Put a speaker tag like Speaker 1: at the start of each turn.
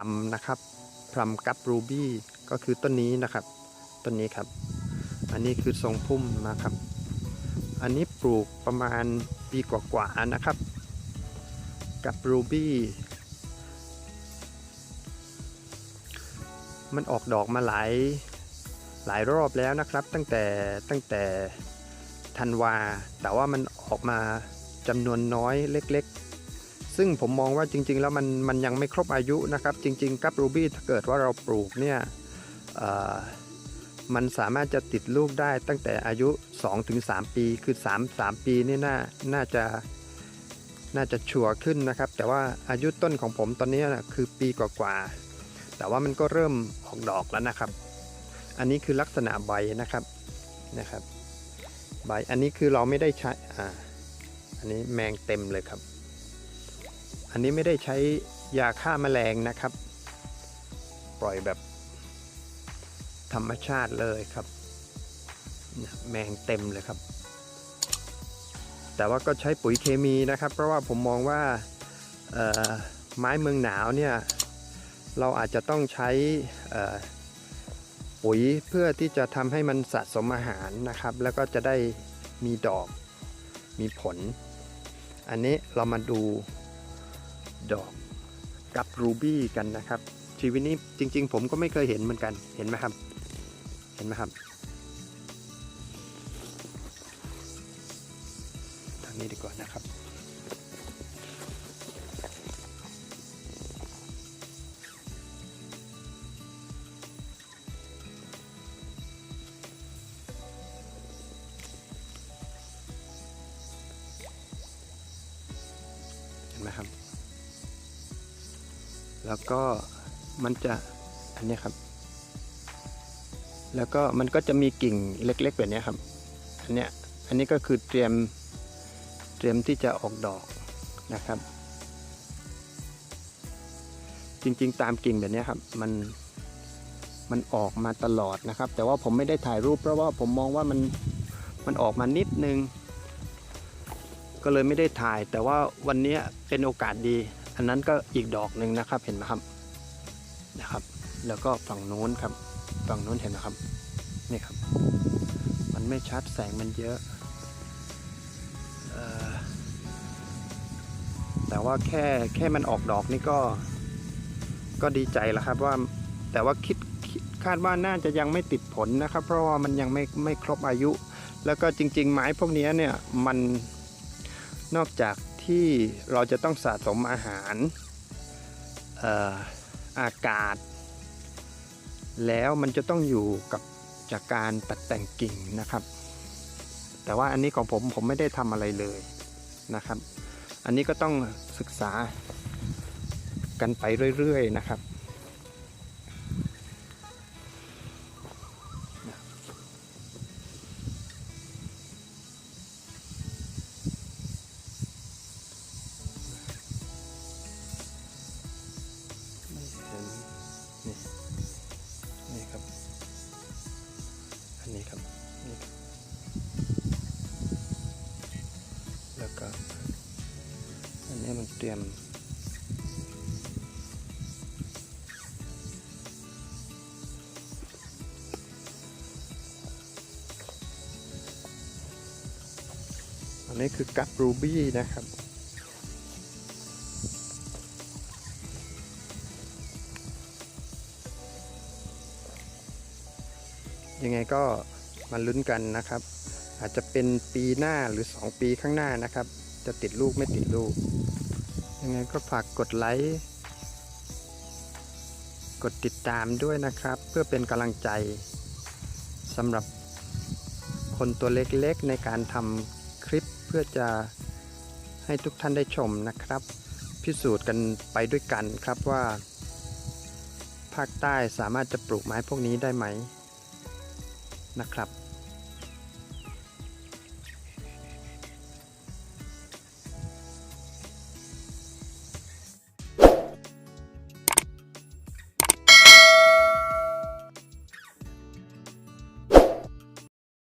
Speaker 1: พลัมนะครับพลัมกับรูบี้ก็คือต้นนี้นะครับต้นนี้ครับ อันนี้คือทรงพุ่มนะครับ อันนี้ปลูกประมาณปีกว่าๆนะครับ กับรูบี้มันออกดอกมาหลายหลายรอบแล้วนะครับ ตั้งแต่ตั้งแต่ธันวา แต่ว่ามันออกมาจำนวนน้อยเล็กๆ ซึ่งผมมองว่าจริง ๆ แล้วมันมันยังไม่ครบอายุนะครับ จริง ๆ กับรูบี้ถ้าเกิดว่าเราปลูกเนี่ยมันสามารถจะติดลูกได้ตั้งแต่อายุ 2-3 ปี คือ 3 3 ปีนี่น่าน่าจะน่าจะชัวร์ขึ้นนะครับ แต่ว่าอายุต้นของผมตอนนี้นะคือปีกว่าๆแต่ว่ามันก็เริ่มออกดอกแล้วนะครับ อันนี้คือลักษณะใบนะครับนะครับ ใบอันนี้คือเราไม่ได้ใช้อ่าอันนี้แมงเต็มเลยครับ อันนี้ไม่ได้ใช้ยาฆ่าแมลงนะครับ ปล่อยแบบธรรมชาติเลยครับ แมงเต็มเลยครับ แต่ว่าก็ใช้ปุ๋ยเคมีนะครับ เพราะว่าผมมองว่าไม้เมืองหนาวเนี่ยเราอาจจะต้องใช้ปุ๋ยเพื่อที่จะทำให้มันสะสมอาหารนะครับ แล้วก็จะได้มีดอกมีผล อันนี้เรามาดู ดอกกับรูบี้กันนะครับ ชีวิตนี้จริง ๆ ผมก็ไม่เคยเห็นเหมือนกันเห็นไหมครับ เห็นไหมครับทางนี้ดีกว่านะครับ เห็นไหมครับ แล้วก็มันจะอันนี้ครับ แล้วก็มันก็จะมีกิ่งเล็กๆแบบนี้ครับ อันเนี้ยอันนี้ก็คือเตรียมเตรียมที่จะออกดอกนะครับ จริงๆ ตามกิ่งแบบนี้ครับ มันมันออกมาตลอดนะครับ แต่ว่าผมไม่ได้ถ่ายรูปเพราะว่าผมมองว่ามันมันออกมานิดนึง ก็เลยไม่ได้ถ่าย แต่ว่าวันนี้เป็นโอกาสดี อันนั้นก็อีกดอกหนึ่งนะครับเห็นไหมครับนะครับ แล้วก็ฝั่งโน้นครับฝั่งโน้นเห็นไหมครับนี่ครับ มันไม่ชัดแสงมันเยอะแต่ว่าแค่แค่มันออกดอกนี่ก็ก็ดีใจแล้วครับว่าแต่ว่าคิดคิดคาดว่าน่าจะยังไม่ติดผลนะครับ เพราะว่ามันยังไม่ไม่ครบอายุ แล้วก็จริง ๆ ไม้พวกนี้เนี่ยมันนอกจาก ที่เราจะต้องสะสมอาหารเอ่ออากาศ แล้วมันจะต้องอยู่กับจากการตัดแต่งกิ่งนะครับ แต่ว่าอันนี้ของผมผมไม่ได้ทำอะไรเลยนะครับ อันนี้ก็ต้องศึกษากันไปเรื่อยๆนะครับ อันนี้มันเตรียม อันนี้คือกัตรูบี้นะครับยังไงก็มาลุ้นกันนะครับ อาจจะเป็นปีหน้าหรือ 2 ปีข้างหน้านะครับ จะติดลูกไม่ติดลูก ยังไงก็ฝากกดไลค์ กดติดตามด้วยนะครับ เพื่อเป็นกำลังใจสำหรับคนตัวเล็กๆในการทำคลิปเพื่อจะให้ทุกท่านได้ชมนะครับ พิสูจน์กันไปด้วยกันครับว่า ภาคใต้สามารถจะปลูกไม้พวกนี้ได้ไหมนะครับ